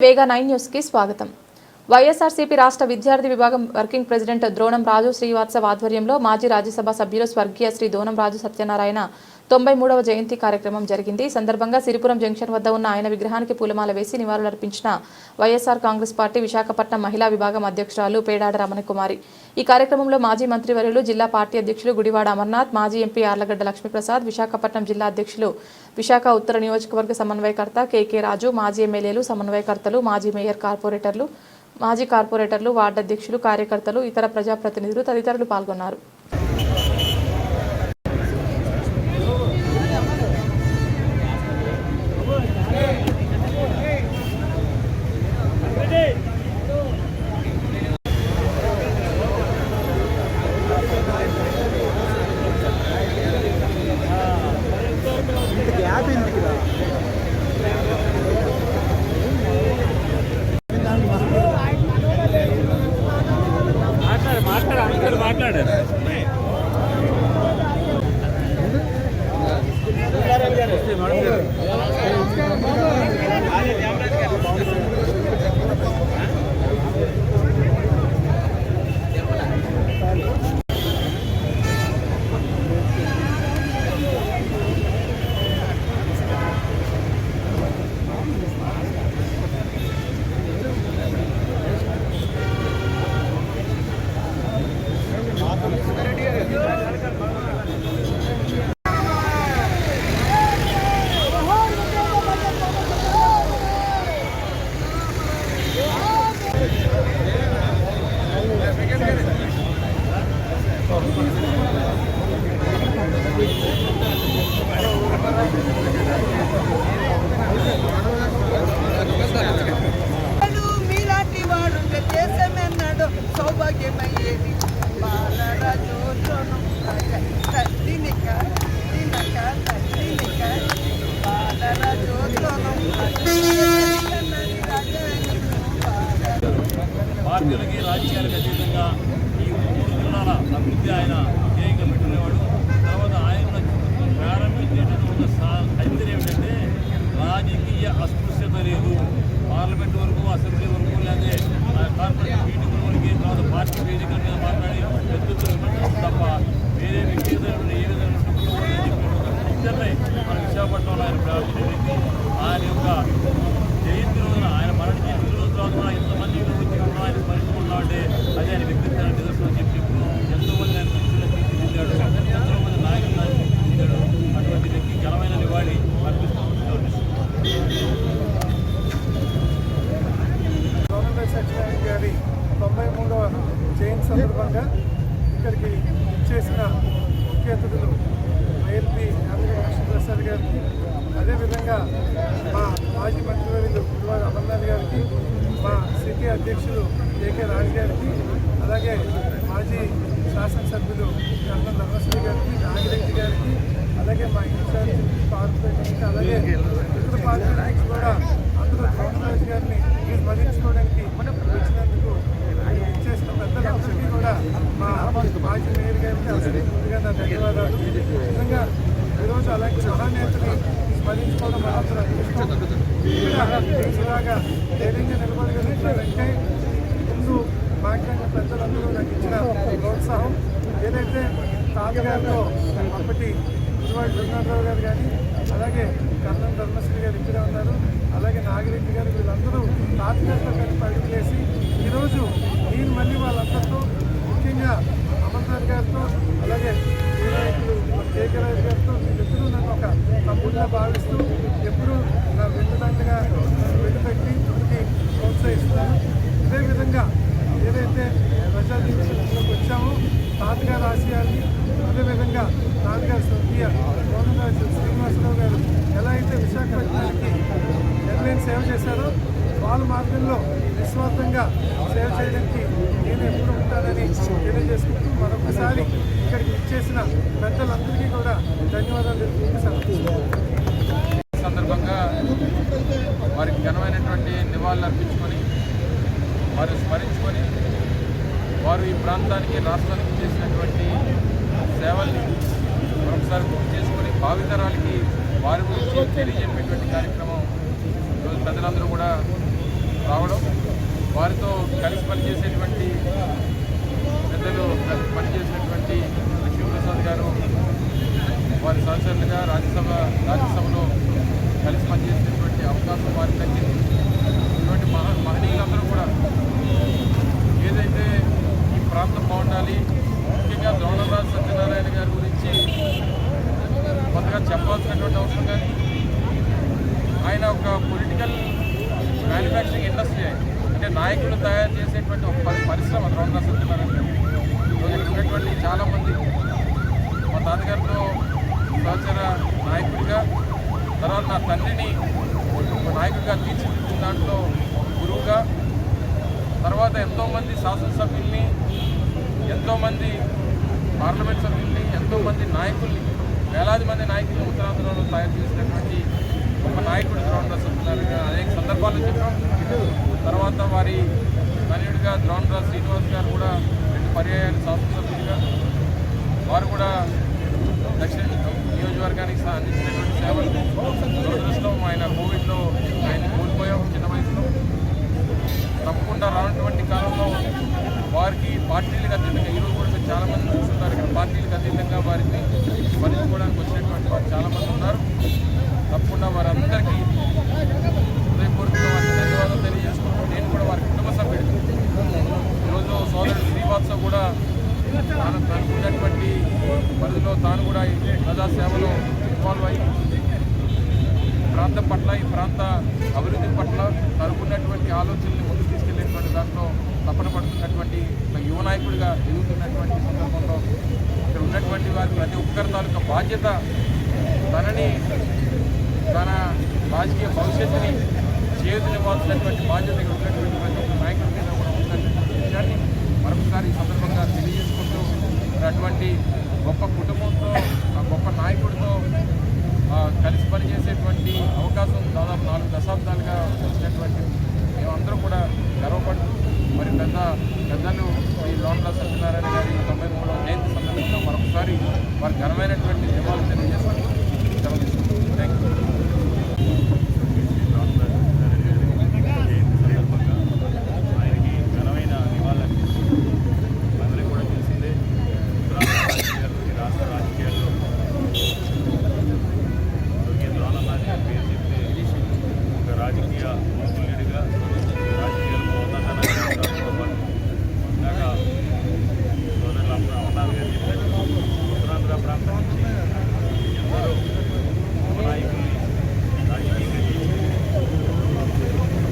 వేగా nine న్యూస్కి స్వాగతం. వైఎస్ఆర్సీపీ రాష్ట్ర విద్యార్థి విభాగం వర్కింగ్ ప్రెసిడెంట్ ద్రోణం రాజు శ్రీవాత్సవ ఆధ్వర్యంలో మాజీ రాజ్యసభ సభ్యులు స్వర్గీయ శ్రీ దోనం రాజు సత్యనారాయణ తొంభై మూడవ జయంతి కార్యక్రమం జరిగింది. ఈ సందర్భంగా సిరిపురం జంక్షన్ వద్ద ఉన్న ఆయన విగ్రహానికి పూలమాల వేసి నివాళులర్పించిన వైఎస్ఆర్ కాంగ్రెస్ పార్టీ విశాఖపట్నం మహిళా విభాగం అధ్యక్షురాలు పేడాడ రమణకుమారి. ఈ కార్యక్రమంలో మాజీ మంత్రివర్యులు జిల్లా పార్టీ అధ్యక్షులు గుడివాడ అమర్నాథ్ మాజీ ఎంపీ ఆర్లగడ్డ లక్ష్మీప్రసాద్ విశాఖపట్నం జిల్లా అధ్యక్షులు విశాఖ ఉత్తర నియోజకవర్గ సమన్వయకర్త కేకే రాజు మాజీ ఎమ్మెల్యేలు సమన్వయకర్తలు మాజీ మేయర్ కార్పొరేటర్లు మాజీ కార్పొరేటర్లు వార్డు అధ్యక్షులు కార్యకర్తలు ఇతర ప్రజాప్రతినిధులు తదితరులు పాల్గొన్నారు. మాట్లాడారు పార్టీలకి రాజకీయాలకు అతీతంగా ఈ మూడు జిల్లాల అభివృద్ధి ఆయన ధ్యేయంగా పెట్టుకునేవాడు తర్వాత ఆయన ప్రారంభించేటటువంటి ఒక సా- కైతరి ఏమిటంటే రాజకీయ అస్పృశ్యత లేదు పార్లమెంట్ వరకు అసెంబ్లీ వరకు లేదా ఆ కార్పొరేట్ మీటింగ్ వరకు తర్వాత పార్టీ వేదికల మీద మాట్లాడి పెద్దలు విమర్శించడం తప్ప వేరే వ్యక్తిగతమైన ఏ విధమైన ఇద్దరిని మన విశాఖపట్నంలో ఆయన ప్రారంభించింది ఆయన యొక్క జయంతి రోజున ఆయన మరణించిన ఎనిమిది రోజుల తర్వాత కూడా ఎంతమంది ఇక్కడ వచ్చి ఉన్నాం ఆయన స్మరించుకుంటున్నాం అంటే అదే ఆయన వ్యక్తిత్వాన్ని నిదర్శనం చెప్పి ఇప్పుడు ఎంతోమంది ఆయన మనుషులను తీర్చిదిద్దాడు ఎంతో మంది నాయకులను తీర్చిదిద్దాడు అటువంటి వ్యక్తి ఘనమైన నివాళి అర్పిస్తూ గవర్నమెంట్ సత్యనారాయణ గారి తొంభై మూడవ జయంతి సందర్భంగా ఇక్కడికి చేసిన ముఖ్య అతిథులు వైఎల్పి ఆంధ్ర లక్ష్మీప్రసాద్ గారికి అదేవిధంగా మా మాజీ మంత్రివర్యులు గురువారు అమర్నాథ్ గారికి మా సిటీ అధ్యక్షులు కేకే రాజు గారికి అలాగే మాజీ శాసనసభ్యులు కర్ణం ధర్మశ్రీ గారికి నాగిరెడ్డి గారికి అలాగే మా ఇన్ఛార్జ్ కార్పొరేటర్కి అలాగే ఇతర పార్టీ నాయకులు కూడా అందరూ గవర్నమెంట్ గారిని స్మరించుకోవడానికి వచ్చినందుకు చేసిన పెద్దలందరికీ కూడా మా మాజీ మేయర్ గారికి అసలు ముందుగా నా ధన్యవాదాలు. నిజంగా ఈరోజు అలాంటి మహానేతని స్మరించుకోవడం మనందరూ అదృష్టం ఇలాగా ధైర్యంగా తాతగారితో అప్పటి గురువాడి రఘునాథరావు గారు కానీ అలాగే కర్ణం ధర్మశ్రీ గారు ఇక్కడే ఉన్నారు. అలాగే నాగిరెడ్డి గారు వీళ్ళందరూ తాతగారితో కలిపి అడుగులేసి ఈరోజు నేను మళ్ళీ వాళ్ళందరితో ముఖ్యంగా అమర్నాథ్ గారితో అలాగే ఈ నాయకులు గారితో వీళ్ళిద్దరూ నన్ను ఒక తమ్ముడిగా భావిస్తూ సేవ చేశారో వాళ్ళ మార్గంలో నిస్వార్థంగా సేవ చేయడానికి నేను ఎప్పుడు ఉంటానని తెలియజేసుకుంటూ మరొకసారి ఇక్కడికి ఇచ్చేసిన పెద్దలందరికీ కూడా ధన్యవాదాలు తెలుపుకుంటూ సందర్భంగా వారికి ఘనమైనటువంటి నివాళులు అర్పించుకొని వారు స్మరించుకొని వారు ఈ ప్రాంతానికి రాష్ట్రానికి చేసినటువంటి సేవల్ని మరొకసారి గుర్తు చేసుకొని భావితరాలకి వారి గురించి తెలియజెప్పేటువంటి కార్యక్రమం ప్రజలందరూ కూడా పనిచేసేటువంటి పెద్దలు కలిసి పనిచేసినటువంటి లక్ష్మీప్రసాద్ గారు వారి సహచరులుగా రాజ్యసభ రాజ్యసభలో కలిసి పనిచేసినటువంటి అవకాశం వారికి దక్కింది. ఇటువంటి మహా మహనీయులందరూ కూడా ఏదైతే ఈ ప్రాంతం బాగుండాలి ముఖ్యంగా ద్రోణరాజు సత్యనారాయణ గారి గురించి కొత్తగా చెప్పాల్సినటువంటి అవసరం కానీ ఆయన ఒక పొలిటికల్ మ్యానుఫ్యాక్చరింగ్ ఇండస్ట్రీ అంటే నాయకులు తయారు చేసేటువంటి ఒక పరిశ్రమ ద్రోణరాజు సత్యనారాయణ ఉన్నటువంటి చాలామంది మా తాతగారితో సహచర నాయకుడిగా తర్వాత నా తండ్రిని ఒక నాయకుడిగా తీర్చిదిద్దిన దాంట్లో గురువుగా తర్వాత ఎంతోమంది శాసనసభ్యుల్ని ఎంతోమంది పార్లమెంట్ సభ్యుల్ని ఎంతోమంది నాయకుల్ని వేలాది మంది నాయకులు ఉత్తరాంధ్రలో తయారు చేసినటువంటి ఒక నాయకుడు సత్యనారాయణ గారు అనేక సందర్భాల్లో చెప్పాం. తర్వాత వారి తనయుడిగా ద్రోణరాజు శ్రీనివాస్ గారు కూడా రెండు పర్యాయాలు శాసనసభ్యులుగా వారు కూడా దక్షిణ నియోజకవర్గానికి అందించినటువంటి సేవలు. దురదృష్టం ఆయన కోవిడ్లో ఆయన కోల్పోయాం చిన్న వయసులో తప్పకుండా రానటువంటి కాలంలో వారికి పార్టీలకు అతీతంగా ఈరోజు కూడా మీరు చాలామంది చూస్తున్నారు ఇక్కడ పార్టీలకు అతీతంగా వారిని స్మరించుకోవడానికి వచ్చినటువంటి వారు చాలామంది ఉన్నారు తప్పకుండా వారందరికీ హృదయపూర్వకంగా వారికి ధన్యవాదాలు తెలియజేసుకుంటూ నేను కూడా వారి కుటుంబ సభ్యుడు ఈరోజు సోదరుడు శ్రీవాత్సవ్ కూడా తాను తనకు ఉన్నటువంటి పరిధిలో తాను కూడా ప్రజాసేవలో ప్రజా సేవలో ఇన్వాల్వ్ అయి ప్రాంతం పట్ల ఈ ప్రాంత అభివృద్ధి పట్ల తనకున్నటువంటి ఆలోచనల్ని ముందుకు తీసుకెళ్ళేటువంటి దాంట్లో తపన పడుతున్నటువంటి ఒక యువ నాయకుడిగా ఎదుగుతున్నటువంటి సందర్భంలో ఇక్కడ ఉన్నటువంటి వారి ప్రతి ఒక్కరి తాలూకా బాధ్యత తనని తన రాజకీయ భవిష్యత్తుని చేతునివ్వాల్సినటువంటి బాధ్యత ఇక్కడ ఉన్నటువంటి ప్రతి ఒక్క నాయకుడి మీద కూడా ఉన్నటువంటి విషయాన్ని మరొకసారి ఈ సందర్భంగా తెలియజేసుకుంటూ మరి అటువంటి గొప్ప కుటుంబంతో ఆ గొప్ప నాయకుడితో ఆ, కలిసి పనిచేసేటువంటి అవకాశం దాదాపు నాలుగు దశాబ్దాలుగా వచ్చినటువంటి మేమందరం కూడా గర్వపడుతూ మరి పెద్ద పెద్దలు ఈ లోన్ల సత్యనారాయణ తొంభై మూడవ జయంతి సందర్భంగా మరొకసారి వారి ఘనమైనటువంటి నివాళులు తెలియజేసుకుంటూ సెలవు తీసుకుంటాం థ్యాంక్ యూ ఆయనకి ఘనమైన నివాళులర్పిస్తూ అందరికీ కూడా తెలిసిందే ఉత్తరాంధ్ర రాజకీయాలు ఈ రాష్ట్ర రాజకీయాల్లో స్వర్గీయ ద్రోణరాజు గారి పేరు చెప్తే ఒక రాజకీయ మూకులుడిగా రాజకీయాలు పోతానతో పాటు ఇందాక సోదరులు అమర- అమర్నాథ్ గారు చెప్పినట్టు ఉత్తరాంధ్ర ప్రాంతం నుంచి ఎందరో యువ నాయకుల్ని రాజకీయంగా తీర్చిదిద్ది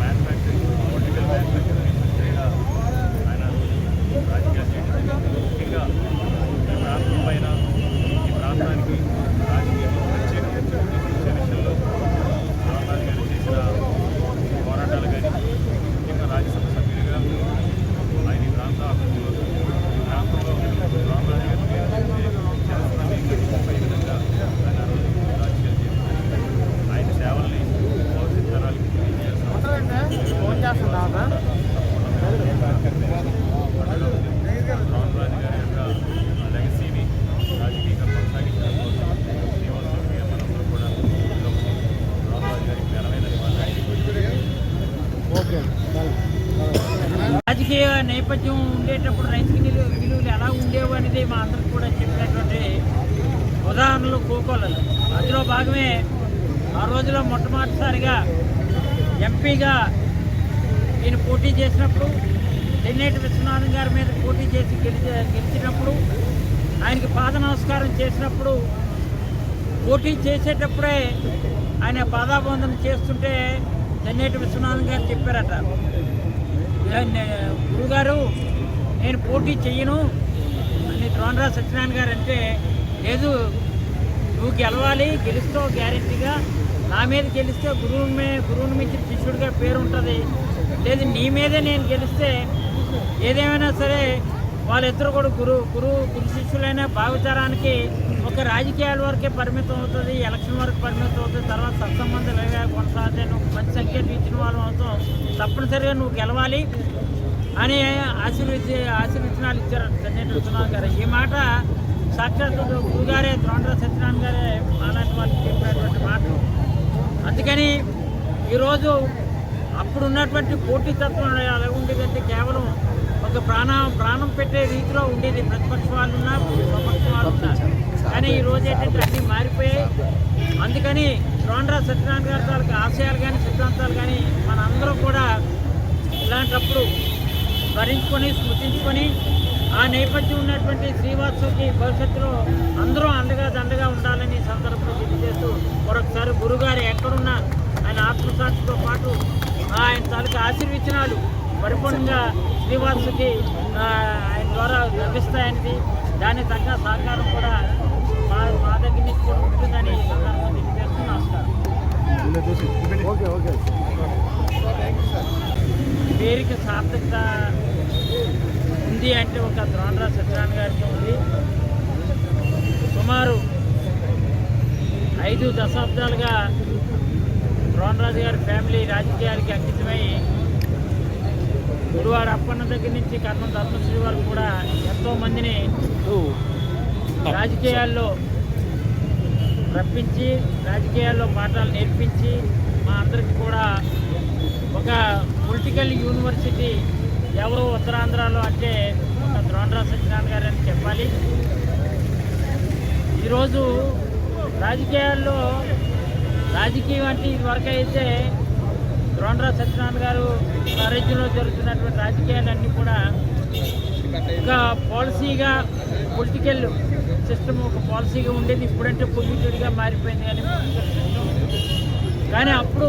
మ్యానుఫ్యాక్చరింగ్ పొలిటికల్ మ్యానుఫ్యాక్చరింగ్ ఇండస్ట్రీగా ఆయన రాజకీయాలు చేయడం జరిగింది. ముఖ్యంగా ఈ ప్రాంతం పైన ఈ ప్రాంతానికి రాజకీయంలో ప్రత్యేక దృష్టి తీసుకొచ్చే విషయంలో రామరాజు గారు చేసిన పోరాటాలు కానీ ముఖ్యంగా రాజ్యసభ సభ్యులుగా ఆయన ఈ ప్రాంత అభివృద్ధిలో ఈ ప్రాంతంలో రామరాజు గారి పేరు చెప్తే చిరస్థాయి పై విధంగా ఆయన ఆ రోజు రాజకీయాలు చేయడం జరిగింది. ఆయన సేవల్ని భవిష్యత్ తరాలకి తెలియజేయాల్సిన అవసరం రామరాజు గారి యొక్క లెగసీని రాజకీయంగా కొనసాగించడం కోసం శ్రీనివాసరావు గారు మనందరూ కూడా రామరాజు గారికి ఘనమైన రాజకీయ నేపథ్యం ఉండేటప్పుడు రైతుకి నిలు- విలువలు ఎలా ఉండేవి అనేది మా అందరికి కూడా చెప్పినటువంటి ఉదాహరణలు కోకోలలు. అందులో భాగమే ఆ రోజులో మొట్టమొదటిసారిగా ఎంపీగా ఈయన పోటీ చేసినప్పుడు తెన్నేటి విశ్వనాథం గారి మీద పోటీ చేసి గెలిచి గెలిచినప్పుడు ఆయనకి పాద నమస్కారం చేసినప్పుడు పోటీ చేసేటప్పుడే ఆయన పాదాబంధన చేస్తుంటే తెన్నేటి విశ్వనాథం గారు చెప్పారట. గురుగారు నేను పోటీ చెయ్యను. అని ద్రోణరాజు సత్యనారాయణ గారు అంటే లేదు నువ్వు గెలవాలి గెలుస్తావు గ్యారెంటీగా. నా మీద గెలిస్తే గురువు గురువుని మించి శిష్యుడిగా పేరు ఉంటుంది లేదు నీ మీదే నేను గెలిస్తే ఏదేమైనా సరే వాళ్ళిద్దరు కూడా గురు గురువు గురు శిష్యులైన భావితరానికి ఒక రాజకీయాల వరకే పరిమితం అవుతుంది ఎలక్షన్ వరకు పరిమితం అవుతుంది తర్వాత సత్సంబంధాలుగా కొనసాగితే నువ్వు మంచి సంఖ్యను ఇచ్చిన వాళ్ళు అవుతాం తప్పనిసరిగా నువ్వు గెలవాలి అని ఆశీర్వచి ఆశీర్వచనాలు ఇచ్చారు చెన్నై విశ్వనాథ్ గారు. ఈ మాట సాక్షాత్ గురుగారే ద్రోణరాజు సత్యనారాయణ గారే అలాంటి వాళ్ళకి చెప్పినటువంటి మాటలు అందుకని ఈరోజు అప్పుడు ఉన్నటువంటి పోటీతత్వం ఎలా ఉండేదంటే కేవలం ఒక ప్రాణ ప్రాణం పెట్టే రీతిలో ఉండేది. ప్రతిపక్ష వాళ్ళు ఉన్నా ప్రపక్ష వాళ్ళు ఉన్నా కానీ ఈ రోజు ఏంటంటే అన్నీ మారిపోయాయి. అందుకని రోండ్రా సత్యనారాయణ గారి తాలూకు ఆశయాలు కానీ సిద్ధాంతాలు కానీ మనందరం కూడా ఇలాంటప్పుడు భరించుకొని స్మృతించుకొని ఆ నేపథ్యం ఉన్నటువంటి శ్రీవాత్సవకి భవిష్యత్తులో అందరూ అండగా దండగా ఉండాలని సందర్భంలో తెలియజేస్తూ మరొకసారి గురుగారు ఎక్కడున్నా ఆయన ఆత్మసాక్షితో పాటు ఆయన తాలూకు ఆశీర్వచనాలు పరిపూర్ణంగా శ్రీవాత్సకి ఆ, ఆయన ద్వారా లభిస్తాయని దానికి తగ్గ సహకారం కూడా మా మా దగ్గర నుంచి కూడా ఉంటుందని తెలియజేస్తూ నమస్కారం పేరుకి సార్థకత ఉంది అంటే ఒక ద్రోణరా సత్యనారాయణ గారికి ఉంది. సుమారు ఐదు దశాబ్దాలుగా ద్రోణరాజు గారి ఫ్యామిలీ రాజకీయాలకి అంకితమై గుడివాడ అప్పన్న దగ్గర నుంచి కర్ణం ధర్మశ్రీ వరకు కూడా ఎంతో మందిని రాజకీయాల్లో రప్పించి రాజకీయాల్లో పాఠాలు నేర్పించి మా అందరికి కూడా ఒక పొలిటికల్ యూనివర్సిటీ ఎవరు ఉత్తరాంధ్రలో అంటే ఒక ద్రోణరాజు సత్యనారాయణ గారు అని చెప్పాలి. ఈరోజు రాజకీయాల్లో రాజకీయం అంటే ఇదివరకు అయితే రోండ్రా సత్యనారాయణ గారు సారథ్యంలో జరుగుతున్నటువంటి రాజకీయాలన్నీ కూడా ఒక పాలసీగా పొలిటికల్ సిస్టమ్ ఒక పాలసీగా ఉండేది. ఇప్పుడంటే పొల్యూటెడ్గా మారిపోయింది కానీ కానీ అప్పుడు